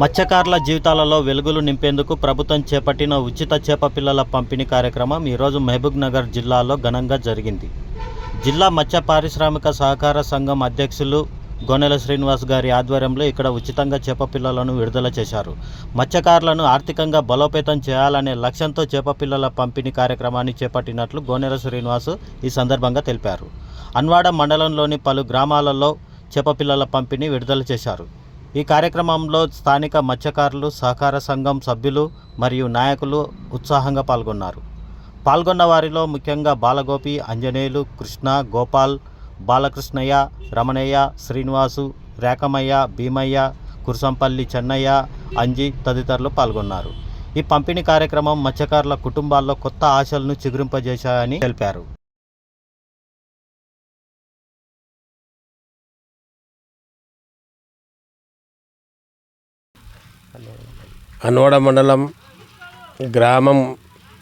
మత్స్యకారుల జీవితాలలో వెలుగులు నింపేందుకు ప్రభుత్వం చేపట్టిన ఉచిత చేప పిల్లల పంపిణీ కార్యక్రమం ఈరోజు మహబూబ్ నగర్ జిల్లాలో ఘనంగా జరిగింది. జిల్లా మత్స్య పారిశ్రామిక సహకార సంఘం అధ్యక్షులు గొనెల శ్రీనివాస్ గారి ఆధ్వర్యంలో ఇక్కడ ఉచితంగా చేప పిల్లలను విడుదల చేశారు. మత్స్యకారులను ఆర్థికంగా బలోపేతం చేయాలనే లక్ష్యంతో చేప పిల్లల పంపిణీ కార్యక్రమాన్ని చేపట్టినట్లు గోనెల శ్రీనివాస్ ఈ సందర్భంగా తెలిపారు. అన్వాడ మండలంలోని పలు గ్రామాలలో చేప పిల్లల పంపిణీ విడుదల చేశారు. ఈ కార్యక్రమంలో స్థానిక మత్స్యకారులు సహకార సంఘం సభ్యులు మరియు నాయకులు ఉత్సాహంగా పాల్గొన్నారు. పాల్గొన్న వారిలో ముఖ్యంగా బాలగోపి అంజనేయులు కృష్ణ గోపాల్ బాలకృష్ణయ్య రమణయ్య శ్రీనివాసు రేకమయ్య భీమయ్య కురసంపల్లి చెన్నయ్య అంజి తదితరులు పాల్గొన్నారు. ఈ పంపిణీ కార్యక్రమం మత్స్యకారుల కుటుంబాల్లో కొత్త ఆశలను చిగురింపజేశాయని తెలిపారు. అనోడ మండలం గ్రామం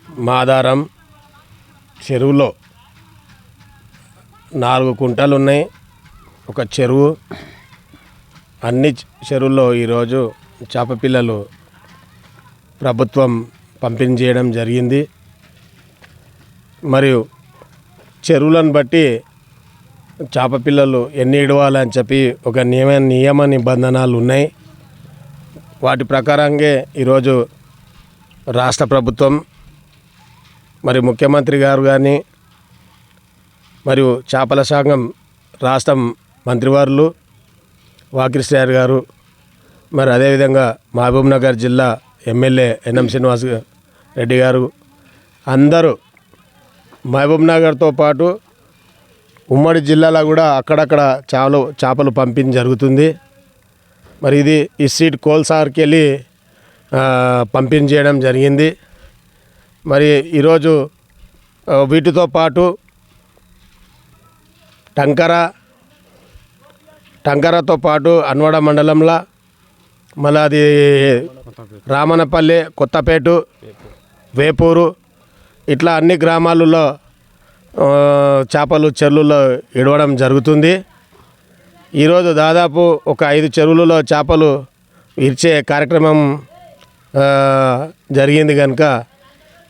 మాదారం చెరువులో నాలుగు కుంటలు ఉన్నాయి ఒక చెరువు. అన్ని చెరువుల్లో ఈరోజు చేప పిల్లలు ప్రభుత్వం పంపిణీ చేయడం జరిగింది. మరియు చెరువులను బట్టి చేప పిల్లలు ఎన్ని ఇడవాలని చెప్పి ఒక నియమ నియమ నిబంధనలు ఉన్నాయి వాటి ప్రకారంగా ఈరోజు రాష్ట్ర ప్రభుత్వం మరి ముఖ్యమంత్రి గారు కానీ మరియు చేపల సంఘం రాష్ట్ర మంత్రివారులు వాకిరిశ్రారు గారు మరి అదేవిధంగా మహబూబ్ నగర్ జిల్లా ఎమ్మెల్యే ఎన్ఎం శ్రీనివాస్ రెడ్డి గారు అందరూ మహబూబ్ నగర్తో పాటు ఉమ్మడి జిల్లాలో కూడా అక్కడక్కడ చేపలు చేపలు పంపిణీ జరుగుతుంది. మరి ఇది ఈ సీట్ కోల్సార్కి వెళ్ళి పంపించేయడం పంపిణీ చేయడం జరిగింది. మరి ఈరోజు వీటితో పాటు టంకర టంకరతో పాటు అన్వడ మండలంలో మళ్ళీ అది రామనపల్లి కొత్తపేట వేపూరు ఇట్లా అన్ని గ్రామాలలో చేపలు చెర్లులో ఇడవడం జరుగుతుంది. ఈరోజు దాదాపు ఒక ఐదు చెరువులలో చేపలు ఇర్చే కార్యక్రమం జరిగింది కనుక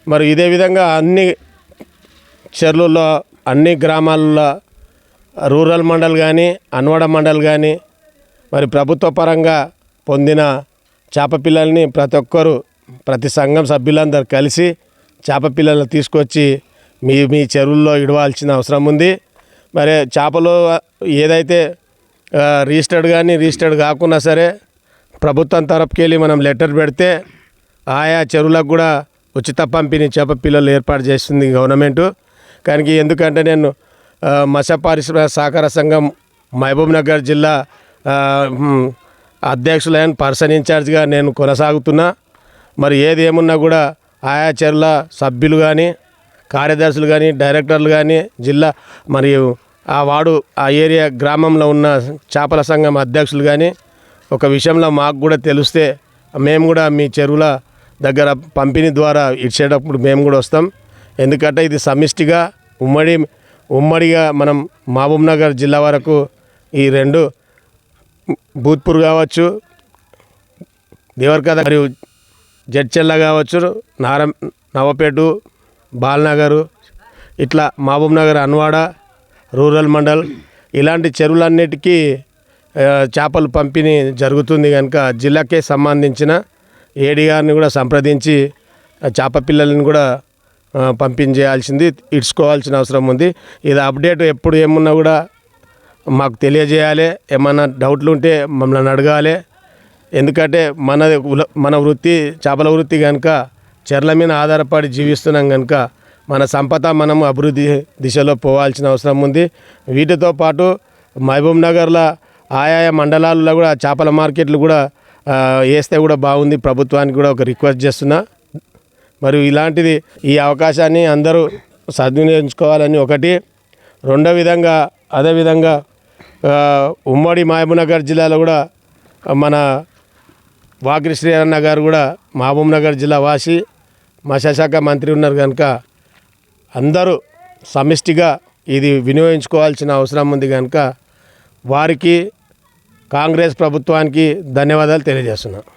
మరి ఇదే విధంగా అన్ని చెరువుల్లో అన్ని గ్రామాల్లో రూరల్ మండల్ కానీ అన్వాడ మండల్ కానీ మరి ప్రభుత్వ పరంగా పొందిన చేప పిల్లల్ని ప్రతి ఒక్కరు ప్రతి సంఘం సభ్యులందరూ కలిసి చేప పిల్లలను తీసుకొచ్చి మీ మీ చెరువుల్లో ఇడవాల్సిన అవసరం ఉంది. మరి చేపలు ఏదైతే రిజిస్టర్డ్ కానీ రిజిస్టర్డ్ కాకున్నా సరే ప్రభుత్వం తరపుకి వెళ్ళి మనం లెటర్ పెడితే ఆయా చెరువులకు కూడా ఉచిత పంపిణీ చేప పిల్లలు ఏర్పాటు చేస్తుంది గవర్నమెంటు. కానీ ఎందుకంటే నేను మత్స్య పారిశ్రామిక సహకార సంఘం మహబూబ్ నగర్ జిల్లా అధ్యక్షులైన పర్సన్ ఇన్ఛార్జ్గా నేను కొనసాగుతున్నా. మరి ఏది ఏమున్నా కూడా ఆయా చెరువుల సభ్యులు కానీ కార్యదర్శులు కానీ డైరెక్టర్లు కానీ జిల్లా మరియు ఆ వాడు ఆ ఏరియా గ్రామంలో ఉన్న చేపల సంఘం అధ్యక్షులు కానీ ఒక విషయంలో మాకు కూడా తెలిస్తే మేము కూడా మీ చెరువుల దగ్గర పంపిణీ ద్వారా ఇచ్చేటప్పుడు మేము కూడా వస్తాం. ఎందుకంటే ఇది సమిష్టిగా ఉమ్మడి ఉమ్మడిగా మనం మహబూబ్ నగర్ జిల్లా వరకు ఈ రెండు భూత్పూర్ కావచ్చు దేవరకథ మరియు జడ్చెల్ల కావచ్చు నారం నవపేటు బాల్నగరు ఇట్లా మహబూబ్ నగర్ అన్వాడ రూరల్ మండల్. ఇలాంటి చెరువులన్నిటికీ చేపలు పంపిణీ జరుగుతుంది కనుక జిల్లాకే సంబంధించిన ఏడి గారిని కూడా సంప్రదించి చేప పిల్లల్ని కూడా పంపించేయాల్సింది ఇడ్చుకోవాల్సిన అవసరం ఉంది. ఇది అప్డేట్ ఎప్పుడు ఏమున్నా కూడా మాకు తెలియజేయాలి. ఏమన్నా డౌట్లు ఉంటే మమ్మల్ని అడగాలి. ఎందుకంటే మన మన వృత్తి చేపల వృత్తి కనుక చెర్ల మీద ఆధారపడి జీవిస్తున్నాం కనుక మన సంపద మనం అభివృద్ధి దిశలో పోవాల్సిన అవసరం ఉంది. వీటితో పాటు మహబూబ్ నగర్లో ఆయా మండలాల్లో కూడా చేపల మార్కెట్లు కూడా వేస్తే కూడా బాగుంది. ప్రభుత్వానికి కూడా ఒక రిక్వెస్ట్ చేస్తున్నా. మరియు ఇలాంటిది ఈ అవకాశాన్ని అందరూ సద్వినియోగించుకోవాలని ఒకటి. రెండో విధంగా అదేవిధంగా ఆ, ఉమ్మడి మహబూబ్నగర్ జిల్లాలో కూడా మన వాకిరి శ్రీరన్న గారు కూడా మహబూబ్ నగర్ జిల్లా వాసి మత్స్యశాఖ మంత్రి ఉన్నారు కనుక అందరూ సమిష్టిగా ఇది వినియోగించుకోవాల్సిన అవసరం ఉంది కనుక వారికి కాంగ్రెస్ ప్రభుత్వానికి ధన్యవాదాలు తెలియజేస్తున్నాను